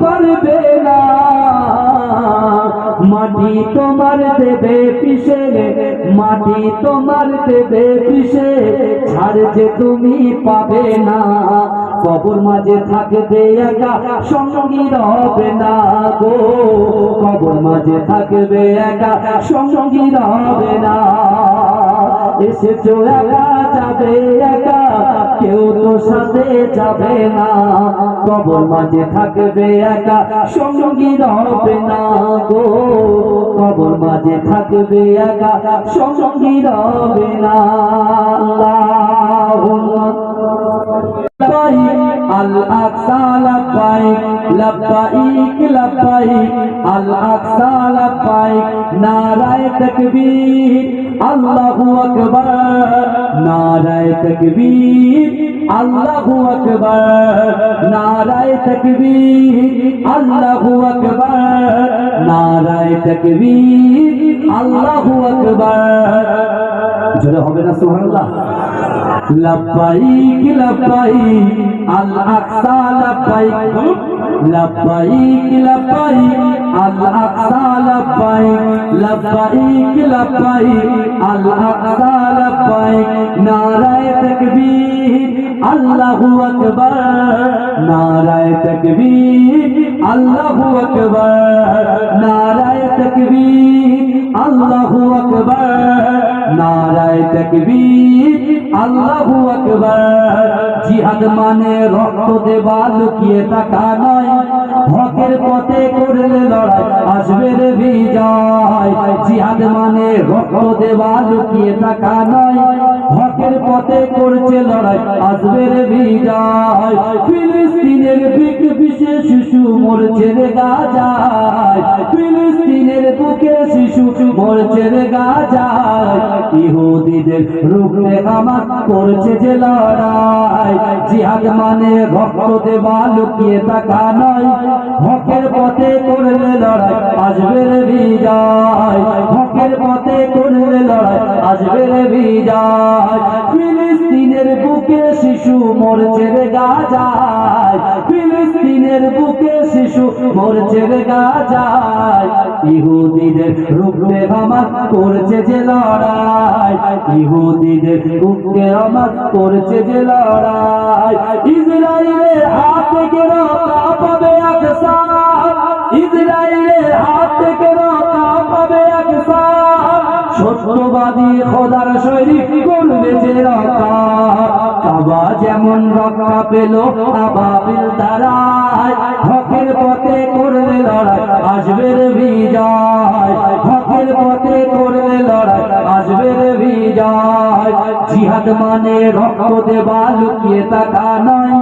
পারবে না। মাটি তোমার দেবে পিসে মাটি তোমার দেবে পিসে ছাড় যে তুমি পাবে না। কবর মাঝে থাকবে একা, সঙ্গী হবে না গো। কবর মাঝে থাকবে একা, সঙ্গী হবে না। এসেছ একা, যাবে একা, কেউ তো সাথে যাবে না। কবর মাঝে থাকবে একা, সঙ্গী রবে না গো। কবর মাঝে থাকবে একা, সঙ্গী রবে না। লাপাইক লাপাইক আল আকসা লাপাইক নারায় তকবীর, আল্লাহু আকবার, নারায় তকবীর, আল্লাহু আকবার, নারায় তকবীর, আল্লাহু আকবার, নারায় তকবীর, আল্লাহু আকবার। জোরে হবে না, সুবহানাল্লাহ? লাপাইক লাপাইক আল আকসা লাপাইক লপাইক লপাইক আল্লাহ আদা লপাইক লপাইক লপাইক আল্লাহ আদা লপাইক নারায় তকবীর, আল্লাহু আকবার, নারায় তকবীর, আল্লাহু আকবার, নারায় তকবীর, আল্লাহু আকবার। নারায় দেখবি আল্লাহু আকবার। জিহাদ মানে রক্ত দেবা, লুকিয়ে টাকা নয়। হকের পথে করলে লড়াই, আসবে রে বিজয়। জিহাদ মানে রক্ত দেবা, লুকিয়ে টাকা নয়। হকের পথে করছে লড়াই, আসবে রে বিজয়। ফিলিস্তিনের বিক বিশেষ শিশু মরছে রে গাজায়। ফিলিস্তিনের বুকে শিশু মরছে রে গাজায়। ইহুদিদের রূপে আমার করছে যে লড়াই। জিহাদ মানে রক্ত দেবা লুকিয়ে থাকা নয়। হকের পথে করলে লড়াই, আসবে বিজয়। হকের পথে করলে লড়াই, আসবে বিজয়। ফিলিস্তিনের বুকে শিশু মরছে রে গাজায়। ফিলিস্তিনের বুকে শিশু মরছে রে গাজায়। ইহুদিদের রূপে আমার করছে যে লড়াই। ইহুদিদের আমার করছে যে লড়াই। ইসরায়েলের হাত থেকে রক্ষা পাবে ইসরায়েলের হাত থেকে রক্ষা পাবে সত্যবাদী খোদার শরীর করবে যে যেমন রক্ষা পেল আবাবিল দ্বারায় হকের পথে করবে লড়াই, আসবে রে মানে রক্ত দেবা লুকিয়ে থাকা নয়।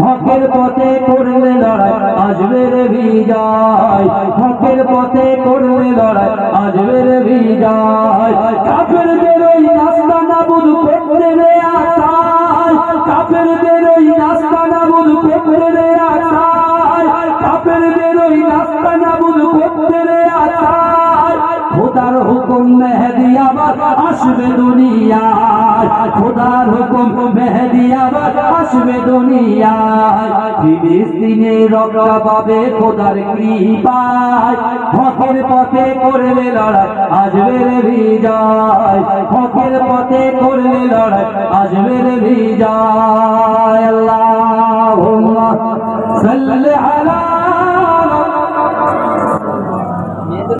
হকের পথে করলে লড়াই আসবে রে বিজয়। হকের পথে করলে লড়াই আসবে রে বিজয়। কাফেরদের ওই রাস্তা নাবুদ করতে রে আসায় কাফেরদের ওই রাস্তা নাবুদ করতে রে আসায় কাফেরদের ওই রাস্তা নাবুদ করতে রে আসায় খোদার হুকুম মেহেদি আবার আসবে দুনিয়ায়, খোদার হুকুম মেহেদি আবার আসবে দুনিয়ায়। ফিলিস্তিনে রক্ষা পাবে খোদার কৃপায়। হকের পথে করবে লড়াই আসবে রে বিজয়। হকের পথে করবে লড়াই আসবে বিজয়।